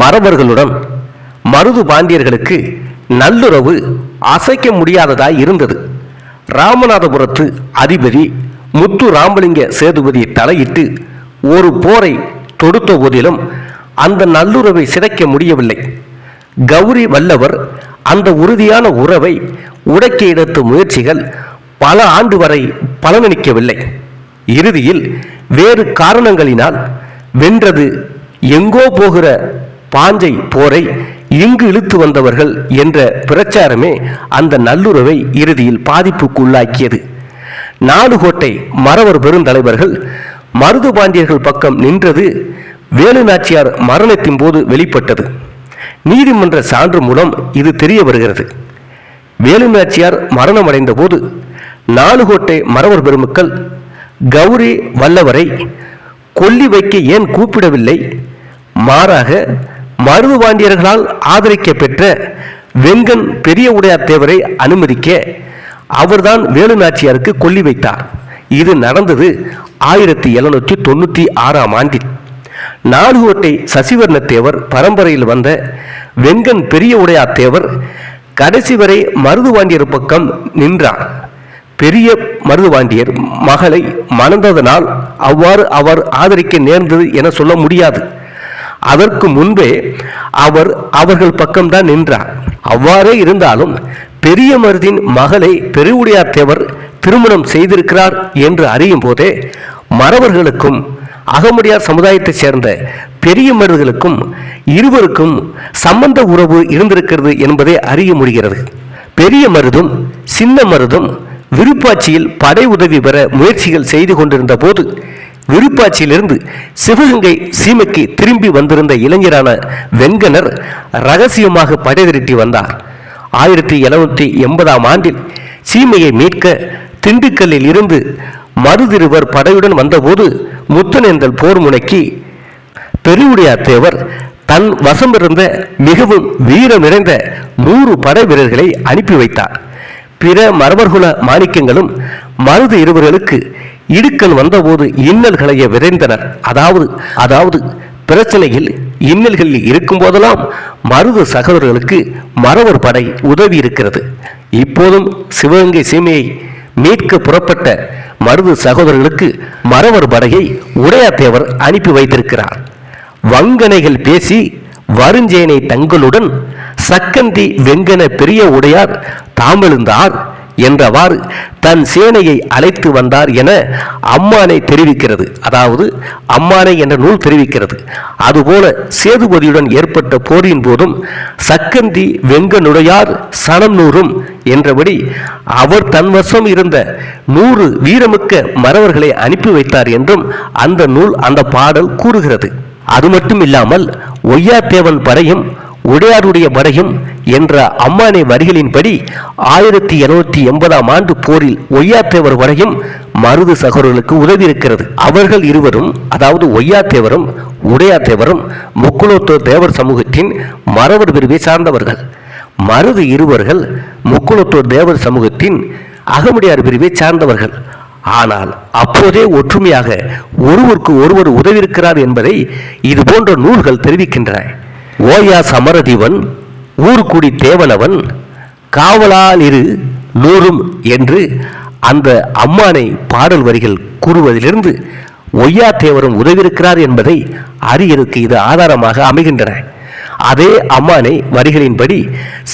மறவர்களுடன் மருது பாண்டியர்களுக்கு நல்லுறவு அசைக்க முடியாததாய் இருந்தது. ராமநாதபுரத்து அதிபதி முத்து ராமலிங்க சேதுபதி தலையிட்டு ஒரு போரை தொடுத்த போதிலும் அந்த நல்லுறவை சிதைக்க முடியவில்லை. கௌரி வல்லவர் அந்த உறுதியான உறவை உடைக்க எடுத்த முயற்சிகள் பல ஆண்டு வரை பலனளிக்கவில்லை. இறுதியில் வேறு காரணங்களினால் வென்றது எங்கோ போகிற பாஞ்சை போரை இங்கு இழுத்து வந்தவர்கள் என்ற பிரச்சாரமே அந்த நல்லுறவை இறுதியில் பாதிப்புக்குள்ளாக்கியது. நாடுகோட்டை மறவர் பெருந்தலைவர்கள் மருது பாண்டியர்கள் பக்கம் நின்றது வேலு நாச்சியார் மரணத்தின் போது வெளிப்பட்டது. நீதிமன்ற சான்று மூலம் இது தெரிய வருகிறது. வேலு நாச்சியார் மரணமடைந்த போது நாலுகோட்டை மறவர் பெருமக்கள் கௌரி வல்லவரை கொல்லி வைக்க ஏன் கூப்பிடவில்லை? மாறாக மருது பாண்டியர்களால் ஆதரிக்க பெற்ற வெங்கன் பெரிய உடையார் தேவரை அனுமதிக்க அவர்தான் வேலு நாச்சியாருக்கு கொல்லி வைத்தார். இது நடந்தது ஆயிரத்தி எழுநூற்றி தொண்ணூற்றி ஆறாம் ஆண்டில். நாடுகோட்டை சசிவர்ண தேவர் பரம்பரையில் வந்த வெங்கன் பெரிய உடையார் தேவர் கடைசி வரை மருதுவாண்டியர் பக்கம் நின்றார். பெரிய மருதுவாண்டியர் மகளை மணந்ததனால் அவ்வாறு அவர் ஆதரிக்க நேர்ந்தது என சொல்ல முடியாது. அதற்கு முன்பே அவர் அவர்கள் பக்கம்தான் நின்றார். அவ்வாறே இருந்தாலும் பெரிய மருதின் மகளை பெருவுடையார் தேவர் திருமணம் செய்திருக்கிறார் என்று அறியும் போதே மறவர்களுக்கும் அகமுடியார் சமுதாயத்தைச் சேர்ந்த பெரிய மருதுகளுக்கும் இருவருக்கும் சம்பந்த உறவு இருந்திருக்கிறது என்பதை அறிய முடிகிறது. பெரிய மருதும் சின்ன மருதும் விருப்பாட்சியில் படை உதவி பெற முயற்சிகள் செய்து கொண்டிருந்த போது விருப்பாட்சியிலிருந்து சிவகங்கை சீமைக்கு திரும்பி வந்திருந்த இளைஞரான வெங்கனர் ரகசியமாக படை திரட்டி வந்தார். ஆயிரத்தி எழுநூற்றி எண்பதாம் ஆண்டில் சீமையை மீட்க திண்டுக்கல்லில் இருந்து மருதிருவர் படையுடன் வந்தபோது முத்தனேந்தல் போர் முனைக்கு பெருவுடையார் தேவர் தன் வசமிருந்த மிகவும் வீரம் நிறைந்த நூறு படை வீரர்களை அனுப்பி வைத்தார். பிற மரபர்குல மாணிக்கங்களும் மருது இருவர்களுக்கு இடுக்கல் வந்தபோது இன்னல்களைய விரைந்தனர். அதாவது அதாவது பிரச்சனையில் இன்னல்களில் இருக்கும் போதெல்லாம் மருது சகோதரர்களுக்கு மறவர் படை உதவி இருக்கிறது. இப்போதும் சிவகங்கை சீமையை மீட்க புறப்பட்ட மருது சகோதரர்களுக்கு மறவர் படையை உடையாத்தேவர் அனுப்பி வைத்திருக்கிறார். வங்கனைகள் பேசி வருஞ்சேனை தங்களுடன் சக்கந்தி வெங்கன பெரிய உடையார் தாமெழுந்தார் என்றவாறு தன் சேனையை அழைத்து வந்தார் என அம்மானை தெரிவிக்கிறது. அதாவது அம்மானை என்ற நூல் தெரிவிக்கிறது. அதுபோல சேதுபதியுடன் ஏற்பட்ட போரின் போதும் சக்கந்தி வெங்கனுடையார் சனம் நூறும் என்றபடி அவர் தன் வசம் இருந்த நூறு வீரமிக்க மறவர்களை அனுப்பி வைத்தார் என்றும் அந்த நூல் அந்த பாடல் கூறுகிறது. அது மட்டும் இல்லாமல் ஒய்யாத்தேவன் படையும் உடையாருடைய மறையும் என்ற அம்மானை வரிகளின்படி ஆயிரத்தி எழுநூத்தி எண்பதாம் ஆண்டு போரில் ஒய்யாத்தேவர் வரையும் மருது சகோதரர்களுக்கு உதவி இருக்கிறது அவர்கள் இருவரும் அதாவது ஒய்யாத்தேவரும் உடையாத்தேவரும் முக்குலோத்தோர் தேவர் சமூகத்தின் மறவர் பிரிவை சார்ந்தவர்கள். மருது இருவர்கள் முக்குலத்தோர் தேவர் சமூகத்தின் அகமுடையார் பிரிவை சார்ந்தவர்கள். ஆனால் அப்போதே ஒற்றுமையாக ஒருவருக்கு ஒருவர் உதவியிருக்கிறார் என்பதை இது போன்ற நூல்கள் தெரிவிக்கின்றன. ஓயா சமரதிவன் ஊர்குடி தேவனவன் காவலால் இரு நூறும் என்று அந்த அம்மானை பாடல் வரிகள் கூறுவதிலிருந்து ஒய்யா தேவரும் உதவியிருக்கிறார் என்பதை அரியருக்கு இது ஆதாரமாக அமைகின்றன. அதே அம்மானை வரிகளின்படி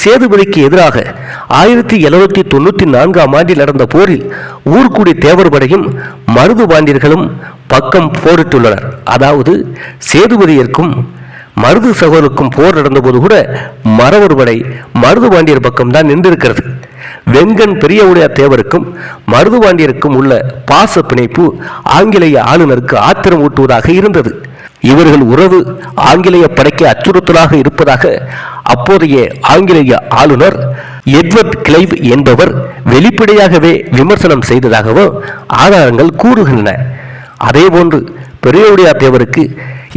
சேதுபதிக்கு எதிராக ஆயிரத்தி எழுநூத்தி தொண்ணூற்றி நான்காம் ஆண்டில் நடந்த போரில் ஊர்குடி தேவர் படையும் மருது பாண்டியர்களும் பக்கம் போரிட்டுள்ளனர். அதாவது சேதுபதியிற்கும் மருது சகோதருக்கும் போர் நடந்தபோது கூட மறவர் படை மருது பாண்டியர் பக்கம்தான் நின்றிருக்கிறது. வெங்கன் பெரியவுடையார் தேவருக்கும் மருது பாண்டியருக்கும் உள்ள பாச பிணைப்பு ஆங்கிலேய ஆளுநருக்கு ஆத்திரம் ஊட்டுவதாக இருந்தது. இவர்கள் உறவு ஆங்கிலேய படைக்கு அச்சுறுத்தலாக இருப்பதாக அப்போதைய ஆங்கிலேய ஆளுநர் எட்வர்ட் கிளைவ் என்பவர் வெளிப்படையாகவே விமர்சனம் செய்ததாகவும் ஆதாரங்கள் கூறுகின்றன. அதேபோன்று பெரியவுடையார் தேவருக்கு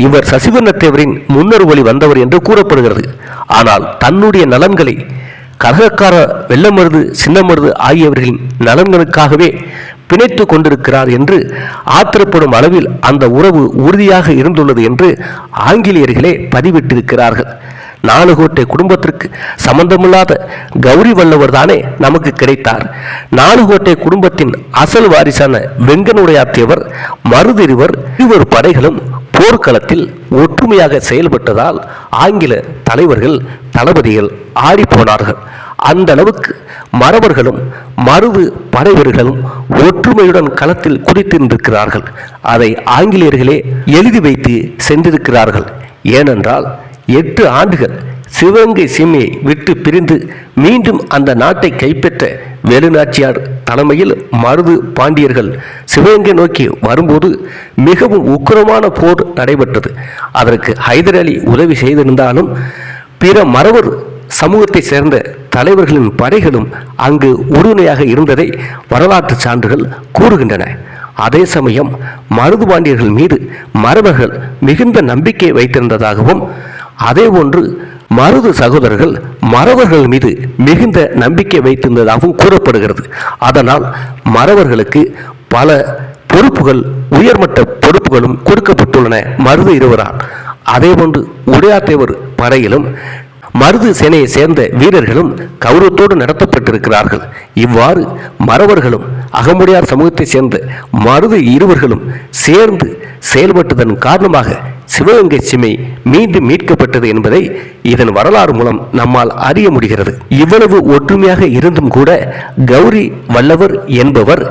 இவர் சசிவர்ணத்தேவரின் முன்னர் வழி வந்தவர் என்று கூறப்படுகிறது. ஆனால் தன்னுடைய நலன்களை கழகக்கார வெள்ளமருது சின்னமருது ஆகியவர்களின் நலன்களுக்காகவே பிணைத்து கொண்டிருக்கிறார் என்று ஆத்திரப்படும் அளவில் அந்த உறவு உறுதியாக இருந்துள்ளது என்று ஆங்கிலேயர்களே பதிவிட்டிருக்கிறார்கள். நாலுகோட்டை குடும்பத்திற்கு சம்பந்தமில்லாத கௌரி வல்லவர் தானே நமக்கு கிடைத்தார். நாலுகோட்டை குடும்பத்தின் அசல் வாரிசான வெங்கனுடையாத்தியவர் மருதிருவர் இருவர் படைகளும் போர்க்களத்தில் ஒற்றுமையாக செயல்பட்டதால் ஆங்கில தலைவர்கள் தளபதிகள் ஆடிப்போனார்கள் அந்த அளவுக்கு மறவர்களும் மருது படைவர்களும் ஒற்றுமையுடன் களத்தில் குடித்திருந்திருக்கிறார்கள். அதை ஆங்கிலேயர்களே எழுதி வைத்து சென்றிருக்கிறார்கள். ஏனென்றால் எட்டு ஆண்டுகள் சிவகங்கை சீமையை விட்டு பிரிந்து மீண்டும் அந்த நாட்டை கைப்பற்ற வெளிநாச்சியார் தலைமையில் மருது பாண்டியர்கள் சிவகங்கை நோக்கி வரும்போது மிகவும் உக்கிரமான போர் நடைபெற்றது. அதற்கு ஹைதர் அலி உதவி செய்திருந்தாலும் பிற மறவர் சமூகத்தை சேர்ந்த தலைவர்களின் படைகளும் அங்கு உறுதுணையாக இருந்ததை வரலாற்று சான்றுகள் கூறுகின்றன. அதே சமயம் மருது பாண்டியர்கள் மீது மறவர்கள் மிகுந்த நம்பிக்கை வைத்திருந்ததாகவும் அதே ஒன்று மருது சகோதரர்கள் மறவர்கள் மீது மிகுந்த நம்பிக்கை வைத்திருந்ததாகவும் கூறப்படுகிறது. அதனால் மறவர்களுக்கு பல பொறுப்புகள் உயர்மட்ட பொறுப்புகளும் கொடுக்கப்பட்டுள்ளன. மருது இருவரால். அதேபோன்று உடையாத்தேவர் படையிலும் மருது சேனையை சேர்ந்த வீரர்களும் கௌரவத்தோடு நடத்தப்பட்டிருக்கிறார்கள். இவ்வாறு மறவர்களும் அகமுடையார் சமூகத்தைச் சேர்ந்த மருது இருவர்களும் சேர்ந்து செயல்பட்டதன் காரணமாக சிவகங்கை சிமை மீண்டும் மீட்கப்பட்டது என்பதை இதன் வரலாறு மூலம் நம்மால் அறிய முடிகிறது. இவ்வளவு ஒற்றுமையாக இருந்தும் கூட கௌரி வல்லவர் என்பவர்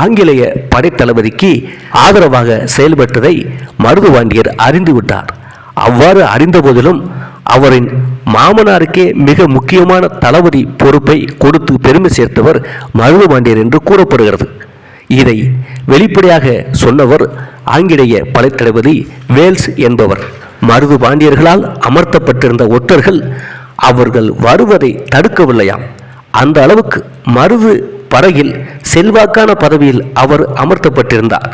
ஆங்கிலேய படைத்தளபதிக்கு ஆதரவாக செயல்பட்டதை மருதுவாண்டியர் அறிந்துவிட்டார். அவ்வாறு அறிந்த போதிலும் அவரின் மாமனாருக்கே மிக முக்கியமான தளபதி பொறுப்பை கொடுத்து பெருமை சேர்த்தவர் மருதுபாண்டியர் என்று கூறப்படுகிறது. இதை வெளிப்படையாக சொன்னவர் ஆங்கிலேய படைத்தளபதி வேல்ஸ் என்பவர். மருது பாண்டியர்களால் அமர்த்தப்பட்டிருந்த ஒற்றர்கள் அவர்கள் வருவதை தடுக்கவில்லையாம். அந்த அளவுக்கு மருது படகில் செல்வாக்கான பதவியில் அவர் அமர்த்தப்பட்டிருந்தார்.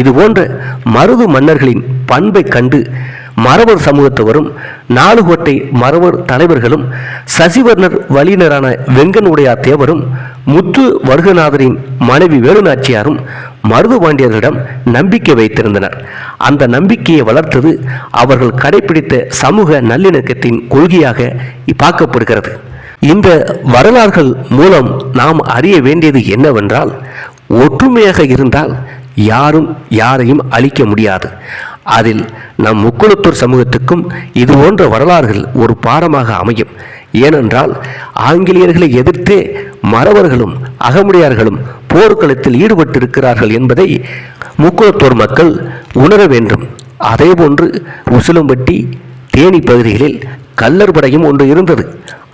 இதுபோன்ற மருது மன்னர்களின் பண்பை கண்டு மறவர் சமூகத்தவரும் நாலுகோட்டை மறவர் தலைவர்களும் சசிவர்ணர் வழியினரான வெங்கனுடையார் தேவரும் முத்து வருகநாதரின் மனைவி வேலுநாச்சியாரும் மருது பாண்டியர்களிடம் நம்பிக்கை வைத்திருந்தனர். அந்த நம்பிக்கையை வளர்த்தது அவர்கள் கடைபிடித்த சமூக நல்லிணக்கத்தின் கொள்கையாக பார்க்கப்படுகிறது. இந்த வரலாறுகள் மூலம் நாம் அறிய வேண்டியது என்னவென்றால் ஒற்றுமையாக இருந்தால் யாரும் யாரையும் அழிக்க முடியாது. அதில் நம் முக்குளத்தூர் சமூகத்துக்கும் இது போன்ற வரலாறுகள் ஒரு பாடமாக அமையும். ஏனென்றால் ஆங்கிலேயர்களை எதிர்த்தே மறவர்களும் அகமுடையார்களும் போர்க்களத்தில் ஈடுபட்டிருக்கிறார்கள் என்பதை முக்குளத்தூர் மக்கள் உணர வேண்டும். அதேபோன்று உசிலம்பட்டி தேனி பகுதிகளில் கல்லர் படையும் ஒன்று இருந்தது.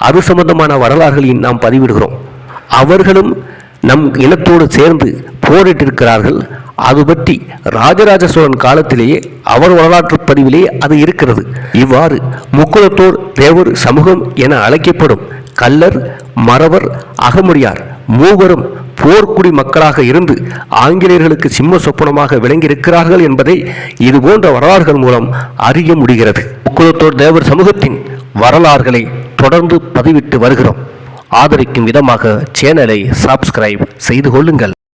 அது சம்பந்தமான வரலாறுகளையும் நாம் பதிவிடுகிறோம். அவர்களும் நம் இனத்தோடு சேர்ந்து போரிட்டிருக்கிறார்கள். அது பற்றி ராஜராஜ சோழன் காலத்திலேயே அவர் வரலாற்று பதிவிலேயே அது இருக்கிறது. இவ்வாறு முக்குளத்தோர் தேவர் சமூகம் என அழைக்கப்படும் கல்லர் மறவர் அகமுடியார் மூவரும் போர்க்குடி மக்களாக இருந்து ஆங்கிலேயர்களுக்கு சிம்ம சொப்பனமாக விளங்கியிருக்கிறார்கள் என்பதை இது போன்ற வரலாறுகள் மூலம் அறிய முடிகிறது. குலத்தோர் தேவர் சமூகத்தின் வரலாறுகளை தொடர்ந்து பதிவிட்டு வருகிறோம். ஆதரிக்கும் விதமாக சேனலை சப்ஸ்கிரைப் செய்து கொள்ளுங்கள்.